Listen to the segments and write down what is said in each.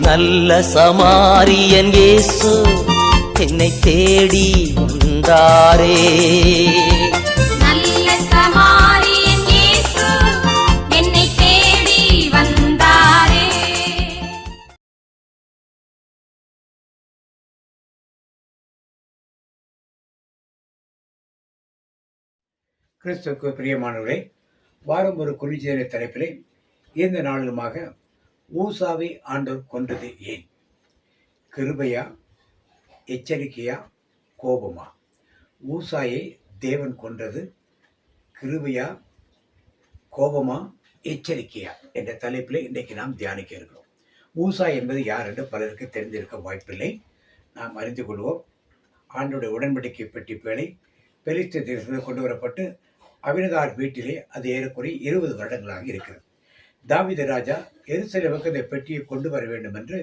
நல்ல சமாரியன் இயேசு என்னை தேடி வந்தாரே. நல்ல சமாரியன் இயேசு என்னை தேடி வந்தாரே. கிறிஸ்துவுக்கு பிரியமானவர்களே வாரம் ஒரு குறிச்சேர தலைப்பிலே இந்த நாளுமாக ஊசாவை ஆண்டவர் கொன்றது ஏன்? கிருபையா எச்சரிக்கையா கோபமா? ஊசாயை தேவன் கொன்றது கிருபையா கோபமா எச்சரிக்கையா என்ற தலைப்பில் இன்றைக்கு நாம் தியானிக்க இருக்கிறோம். ஊசா என்பது யார் என்று பலருக்கு தெரிந்திருக்க வாய்ப்பில்லை. நாம் அறிந்து கொள்வோம். ஆண்டுடைய உடன்படிக்கை பெட்டி பேழை பெலிஸ்த தேசத்தில் கொண்டு வரப்பட்டு அபினதார் வீட்டிலே அது ஏறக்குறைய இருபது வருடங்களாக இருக்கிறது. தாவித ராஜா எருசலேமுக்கு இந்த பெட்டியை கொண்டு வர வேண்டும் என்று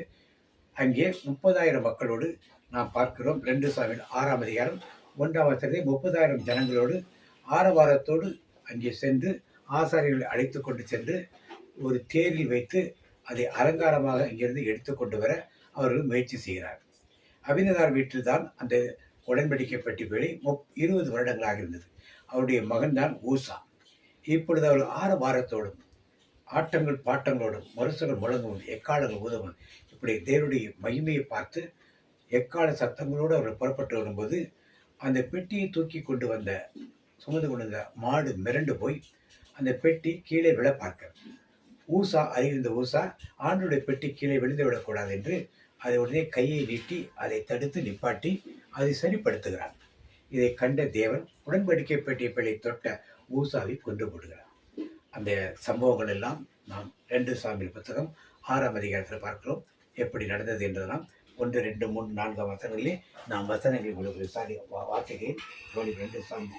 அங்கே முப்பதாயிரம் மக்களோடு நாம் பார்க்கிறோம். ரெண்டு சாமியில் ஆறாம் அதிகாரம் ஒன்றாம் வசதி முப்பதாயிரம் ஜனங்களோடு ஆரவாரத்தோடு அங்கே சென்று ஆசாரிகளை அழைத்து கொண்டு சென்று ஒரு தேரில் வைத்து அதை அலங்காரமாக இங்கிருந்து எடுத்து கொண்டு வர அவர்கள் முயற்சி செய்கிறார். அவிந்ததா வீட்டில் தான் அந்த உடன்படிக்கை பெட்டி வேலை முப் இருபது வருடங்களாக இருந்தது. அவருடைய மகன்தான் ஊசா. இப்பொழுது அவர் ஆறு வாரத்தோடும் ஆட்டங்கள் பாட்டங்களோடும் மறுசுகள் முழங்கவும் எக்காலங்கள் ஊதவும். இப்படி தேவனுடைய மகிமையை பார்த்து எக்கால சத்தங்களோடு அவர் புறப்பட்டு வரும்போது அந்த பெட்டியை தூக்கி கொண்டு வந்த சுமந்து கொண்டு வந்த மாடு மிரண்டு போய் அந்த பெட்டி கீழே விழ பார்க்க ஊசா அறிவிந்த ஊசா ஆண்டுடைய பெட்டி கீழே விழுந்து விடக்கூடாது என்று அதை உடனே கையை நீட்டி அதை தடுத்து நிப்பாட்டி அதை சரிப்படுத்துகிறார் இதை கண்ட தேவன் உடன்படிக்கை பெட்டியை பிழை தொட்ட ஊசாவை கொண்டு போடுகிறார் அந்த சம்பவங்கள் எல்லாம் நாம் ரெண்டு சாமியில் புத்தகம் ஆறாம் அதிகாரத்தில் பார்க்கிறோம். எப்படி நடந்தது என்றதெல்லாம் ஒன்று ரெண்டு மூணு நான்காம் வசனங்களிலே நாம் வசனங்களை உங்களுக்கு சாரி வா- வாசிக்கிறேன். ரெண்டு சாமி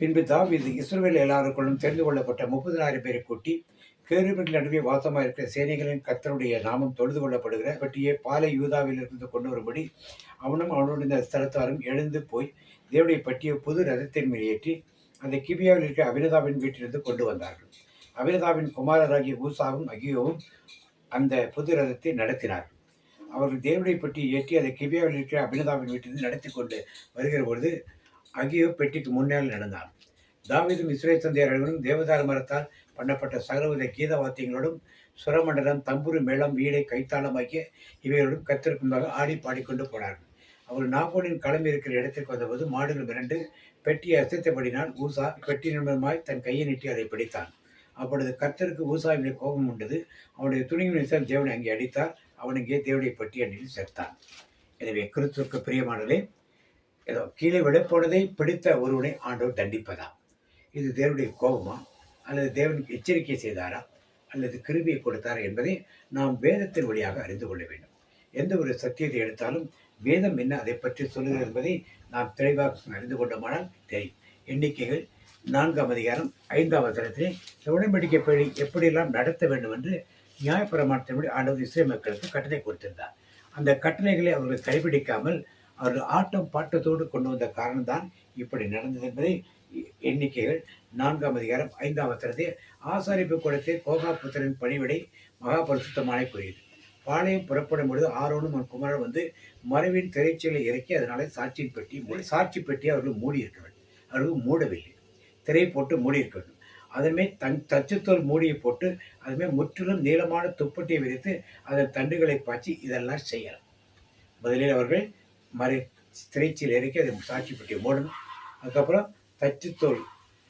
பின்பு தாவீது இஸ்ரவேல் எல்லாருக்குள்ளும் தெரிந்து கொள்ளப்பட்ட முப்பதினாயிரம் பேரை கூட்டி கேருபின் நடுவே வாசமாக இருக்கிற சேனைகளின் கத்தருடைய நாமம் தொழுது கொள்ளப்படுகிற பற்றியே பாலை யூதாவில் இருந்து கொண்டு வரும்படி அவனும் அவனுடைய இந்த ஸ்தலத்தாரும் எழுந்து போய் தேவனை பற்றிய புது ரதத்தின் மேல் ஏற்றி அந்த கிபியாவில் இருக்கிற அபினதாவின் வீட்டிலிருந்து கொண்டு வந்தார்கள். அபினதாவின் குமாரராகிய ஊசாவும் அகியோவும் அந்த புது ரதத்தை நடத்தினார்கள். அவர்கள் தேவனை பெட்டியை ஏற்றி அதை கிபியாவில் இருக்கிற அபினதாவின் வீட்டிலிருந்து நடத்தி கொண்டு வருகிற பொழுது அகியோ பெட்டிக்கு முன்னால் நடந்தான். தாவிதும் இஸ்ரேல் சந்தையர்களும் தேவதார மரத்தால் பண்ணப்பட்ட சகலவித கீத வாத்தியங்களோடும் சுரமண்டலம் தம்புரு மேளம் வீடை கைத்தாளமாக்கிய இவைகளோடும் கத்திருக்கும்பாக ஆடி பாடிக்கொண்டு போனார்கள். அவர் நாகோனின் களம் இருக்கிற இடத்திற்கு வந்தபோது மாடுகள் மிரண்டு பெட்டியை அசைத்தபடினால் ஊசா பெட்டி நிமிடமாய் தன் கையை நீட்டி அதை பிடித்தான். அப்பொழுது கர்த்தருக்கு ஊசாவினுடைய கோபம் உண்டது. அவனுடைய துணிவின் தேவனை அங்கே அடித்தார். அவன் இங்கே தேவனுடைய பெட்டி அணியில் சேர்த்தான். எனவே கிறிஸ்துவுக்கு பிரியமானதே ஏதோ கீழே விழப்போனதை பிடித்த ஒருவனை ஆண்டவர் தண்டிப்பதா? இது தேவனுடைய கோபமா? அல்லது தேவனுக்கு எச்சரிக்கை செய்தாரா? அல்லது கிருபியை கொடுத்தாரா என்பதை நாம் வேதத்தின் வழியாக அறிந்து கொள்ள வேண்டும். எந்த ஒரு சத்தியத்தை எடுத்தாலும் வேதம் என்ன அதை பற்றி சொல்லுகிறது என்பதை நாம் தெளிவாக அறிந்து கொண்டோமானால் தெரியும். எண்ணிக்கைகள் நான்காம் அதிகாரம் ஐந்தாம் அதிகாரத்திலே உடன்படிக்கை படி எப்படியெல்லாம் நடத்த வேண்டும் என்று நியாயப்பிரமாணத்தின்படி ஆண்டவர் இஸ்ரே மக்களுக்கு கட்டளை கொடுத்திருந்தார். அந்த கட்டளைகளை அவர்கள் கைபிடிக்காமல் அவர்கள் ஆட்டம் பாட்டத்தோடு கொண்டு வந்த காரணம்தான் இப்படி நடந்தது என்பதை எண்ணிக்கைகள் நான்காம் அதிகாரம் ஐந்தாம் வசனத்தை ஆசாரிப்பு கூடத்தை கோகா புத்திரன் பணிவிடை மகாபரிசுத்தமான கூறியது. பாளையம் புறப்படும் பொழுது ஆரோனும் குமரன் வந்து மறைவின் திரைச்சலை இறக்கி அதனால சாட்சியின் பெட்டி மூடி சாட்சி பெட்டி அவர்கள் மூடி இருக்க வேண்டும். அவர்கள் மூடவில்லை. திரை போட்டு மூடி இருக்க வேண்டும். அதன்மேல் தன் தச்சுத்தோல் மூடியை போட்டு அதுமே முற்றிலும் நீளமான துப்பட்டியை விரித்து அதன் தண்டுகளை பாய்ச்சி இதெல்லாம் செய்யலாம். முதலில் அவர்கள் மறை திரைச்சியில் இறக்கி அதை சாட்சி பெட்டியை மூடணும். அதுக்கப்புறம் தச்சுத்தோல்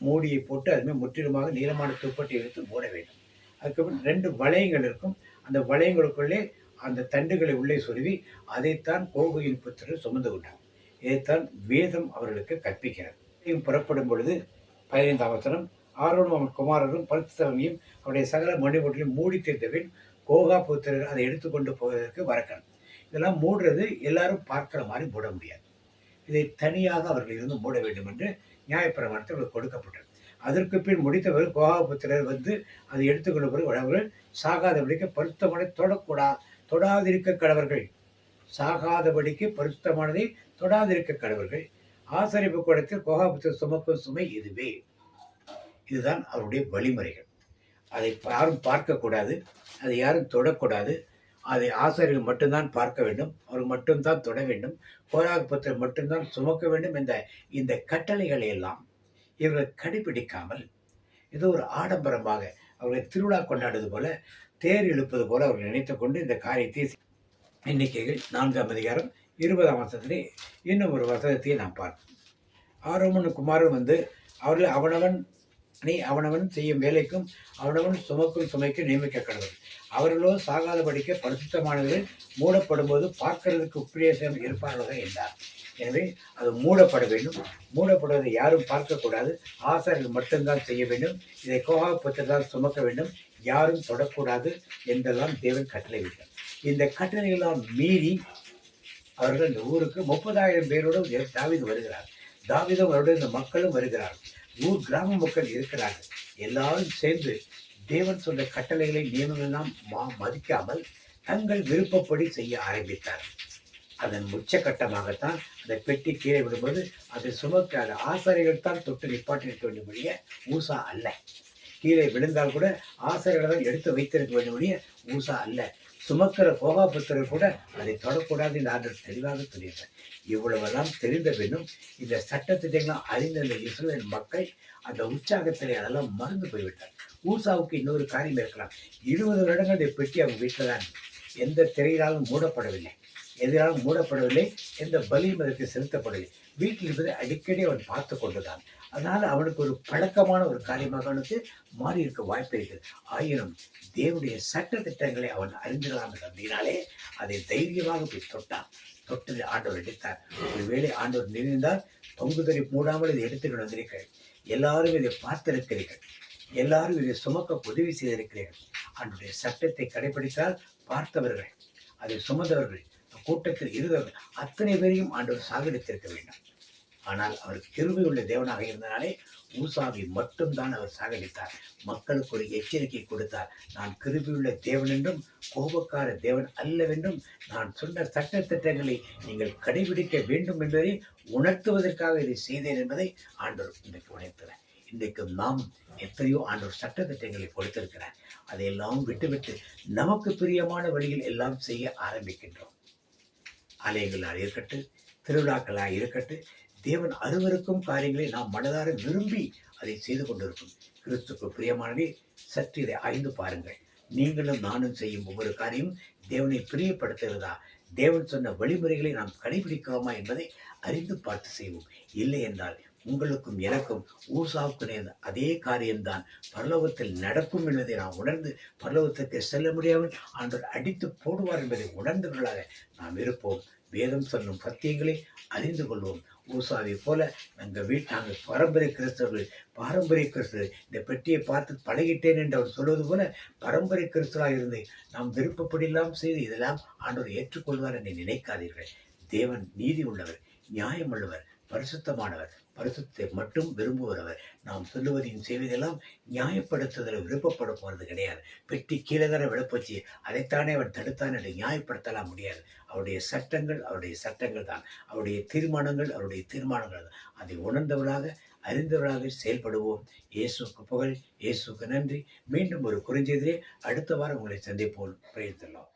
மூடியை போட்டு அதுமாரி முற்றிலுமாக நீளமான துப்பட்டியை வைத்து மூட வேண்டும். அதுக்கப்புறம் ரெண்டு வளையங்கள் இருக்கும். அந்த வளையங்களுக்குள்ளே அந்த தண்டுகளை உள்ளே சொருவி அதைத்தான் கோகுயின் புத்திரர் சுமந்து கொண்டார். இதைத்தான் வேதம் அவர்களுக்கு கற்பிக்கிறது. புறப்படும் பொழுது பதினைந்து அவசரம் ஆரோனும் அவன் குமாரரும் பரிசுத்தவனையும் அவருடைய சகல மணிமூட்டிலையும் மூடி தீர்த்தபின் கோகா புத்திரர் அதை எடுத்துக்கொண்டு போவதற்கு வரக்கணும் இதெல்லாம் மூடுறது எல்லாரும் பார்க்கிற மாதிரி மூட முடியாது. இதை தனியாக அவர்கள் இருந்து மூட வேண்டும் என்று நியாயப்பிரமாணத்தில் கொடுக்கப்பட்டது. அதற்கு பின் முடித்தவர் கோகாபுத்திரர் வந்து அதை எடுத்துக்கொண்ட பிறகு வளவர்கள் சாகாதபடிக்கு பருத்தமனை தொடக்கூடா தொடாதிருக்க கடவர்கள். சாகாதபடிக்கு பருத்தமானதை தொடாதிருக்க கடவர்கள். ஆசரிப்பு கூடத்தில் கோகாபுத்திரர் சுமக்கும் சுமை இதுவே. இதுதான் அவருடைய வழிமுறைகள். அதை யாரும் பார்க்கக்கூடாது அதை யாரும் தொடக்கூடாது. அதை ஆசிரியர்கள் மட்டும்தான் பார்க்க வேண்டும். அவர்கள் மட்டும்தான் தொட வேண்டும். கோராக மட்டும்தான் சுமக்க வேண்டும் என்ற இந்த கட்டளைகளை எல்லாம் இவர்கள் கடைபிடிக்காமல் ஏதோ ஒரு ஆடம்பரமாக அவர்களை திருவிழா கொண்டாடுவது போல தேர் இழுப்பது போல அவர்கள் நினைத்து கொண்டு இந்த காரியத்தை எண்ணிக்கைகள் நான்காம் அதிகாரம் இருபதாம் வசனத்திலே இன்னும் ஒரு வசனத்தை நாம் பார்ப்போம். ஆரோமன் குமாரன் வந்து அவர்கள் அவனவன் நீ அவனவன் செய்யும் வேலைக்கும் அவனவன் சுமக்கும் சுமைக்கும் நியமிக்க கடவுள் அவர்களோ சாகாதபடிக்க பரிசுத்தமானவர்கள் மூடப்படும் போது பார்க்கறதுக்கு உப்பிரேசம் இருப்பார்கள்? என்றார். எனவே அது மூடப்பட வேண்டும். மூடப்படுவதை யாரும் பார்க்கக்கூடாது. ஆசாரிகள் மட்டும்தான் செய்ய வேண்டும். இதை கோகாப்பத்தில் சுமக்க வேண்டும். யாரும் தொடக்கூடாது என்றெல்லாம் தேவன் கட்டளையிட்டார். இந்த கட்டளையெல்லாம் மீறி அவர்கள் இந்த ஊருக்கு முப்பதாயிரம் பேரோடு தாவிதம் வருகிறார். தாவிதம் அவருடைய இந்த மக்களும் வருகிறார்கள் ஊர் கிராம மக்கள் இருக்கிறார்கள். எல்லாரும் சேர்ந்து தேவன் சொன்ன கட்டளைகளை நியமங்களெல்லாம் மா மதிக்காமல் தங்கள் விருப்பப்படி செய்ய ஆரம்பித்தார். அதன் உச்சக்கட்டமாகத்தான் அந்த பெட்டி கீழே விடும்போது அதை சுமக்க அந்த ஆசாரிகள் தான் தொட்டு நிப்பாட்டிருக்க வேண்டிய ஒழிய மூசா அல்ல. கீழே விழுந்தால் கூட ஆசிரியர்களை தான் எடுத்து வைத்திருக்க வேண்டிய ஒழிய மூசா அல்ல. சுமக்கிற கோகாபுத்தர் கூட அதை தொடக்கூடாது என்று ஆண்டவர் தெளிவாக சொல்லியிருக்கேன் இவ்வளவெல்லாம் தெரிந்த பின்னும் இந்த சட்டத்திட்டங்களும் அறிந்த இந்த இஸ்ரேல் மக்கள் அந்த உற்சாகத்திலே அதெல்லாம் மறந்து போய்விட்டார். ஊசாவுக்கு இன்னொரு காரியம் இருக்கலாம். இருபது வருடங்கள் இந்த பெட்டி அவங்க வீட்டில் தான். எந்த திரையினாலும் மூடப்படவில்லை. எதிராக மூடப்படவில்லை எந்த பலியும் அதற்கு செலுத்தப்படவில்லை. வீட்டில் இருப்பதை அடிக்கடி அவன் பார்த்து கொண்டுதான். அதனால் அவனுக்கு ஒரு பழக்கமான ஒரு காரியமாக அவனுக்கு மாறி இருக்க வாய்ப்பு இருக்குது ஆயினும் தேவனுடைய சட்ட திட்டங்களை அவன் அறிந்திடலாம் அப்படின்னாலே அதை தைரியமாக போய் தொட்டான். தொட்டது ஆண்டவர் எடுத்தார் ஒருவேளை ஆண்டவர் நினைந்தால் தொங்குதலை மூடாமல் இதை எடுத்துக்கிட்டு வந்திருக்கிறீர்கள் எல்லாரும் இதை பார்த்திருக்கிறீர்கள். எல்லாரும் இதை சுமக்க உதவி செய்திருக்கிறீர்கள். அவனுடைய சட்டத்தை கடைபிடித்தால் பார்த்தவர்கள் அதை சுமந்தவர்கள் கூட்டத்தில் இருந்தவர்கள் அத்தனை பேரையும் ஆண்டவர் சாகடித்திருக்க வேண்டும். ஆனால் அவர் கிருபை உள்ள தேவனாக இருந்தனாலே ஊசாவை மட்டும்தான் அவர் சாகடித்தார். மக்களுக்கு ஒரு எச்சரிக்கை கொடுத்தார். நான் கிருபியுள்ள தேவன் என்றும் கோபக்கார தேவன் அல்லவென்றும் நான் சொன்ன சட்ட திட்டங்களை நீங்கள் கடைபிடிக்க வேண்டும் என்பதை உணர்த்துவதற்காக இதை செய்தேன் என்பதை ஆண்டவர் இன்றைக்கு உணர்த்துகிறார். இன்றைக்கு நாம் எத்தனையோ ஆண்டவர் சட்ட திட்டங்களை கொடுத்திருக்கிறார். அதையெல்லாம் விட்டுவிட்டு நமக்கு பிரியமான வழியில் எல்லாம் செய்ய ஆரம்பிக்கின்றோம். ஆலயங்களாக இருக்கட்டும் திருவிழாக்களாக இருக்கட்டும் தேவன் அருவருக்கும் காரியங்களை நாம் மனதார விரும்பி அதை செய்து கொண்டிருக்கும். கிறிஸ்துக்கு பிரியமானவே சற்று இதை ஆய்ந்து பாருங்கள். நீங்களும் நானும் செய்யும் ஒவ்வொரு காரியமும் தேவனை பிரியப்படுத்துகிறதா? தேவன் சொன்ன வழிமுறைகளை நாம் கடைபிடிக்கிறோமா என்பதை அறிந்து பார்த்து செய்வோம். இல்லை என்றால் உங்களுக்கும் எனக்கும் ஊசாவுக்கு நேர்ந்த அதே காரியம்தான் பரலோகத்தில் நடக்கும் என்பதை நாம் உணர்ந்து பரலோகத்துக்கு செல்ல முடியாமல் ஆண்டவர் அடித்து போடுவார் என்பதை உணர்ந்தவர்களாக நாம் இருப்போம். வேதம் சொல்லும் சத்தியங்களை அறிந்து கொள்வோம். ஊசாவை போல எங்கள் வீட்டு நாங்கள் பரம்பரை கிறிஸ்தவர்கள் பாரம்பரிய கிறிஸ்தவர்கள் இந்த பெட்டியை பார்த்து பழகிட்டேன் என்று அவர் சொல்வது போல பரம்பரை கிறிஸ்தவராக இருந்து நாம் விருப்பப்படியெல்லாம் செய்து இதெல்லாம் ஆண்டவர் ஏற்றுக்கொள்வார் என்று நினைக்காதீர்கள். தேவன் நீதி உள்ளவர் நியாயம் உள்ளவர் பரிசுத்தமானவர். பரிசுத்தை மட்டும் விரும்புகிறவர். நாம் சொல்லுவதையும் செய்வதெல்லாம் நியாயப்படுத்துதல் விருப்பப்பட போகிறது கிடையாது. பெட்டி கீழே தர விழப்போச்சு. அதைத்தானே அவன் தடுத்தான் என்று நியாயப்படுத்தலாம் முடியாது. அவருடைய சட்டங்கள் அவருடைய சட்டங்கள் தான். அவருடைய தீர்மானங்கள் அவருடைய தீர்மானங்கள் தான். அதை உணர்ந்தவளாக அறிந்தவர்களாக செயல்படுவோம். இயேசுக்கு புகழ் இயேசுக்கு நன்றி. மீண்டும் ஒரு குறிஞ்செதிரே அடுத்த வாரம் உங்களை சந்திப்போம். பிரயத்தலாம்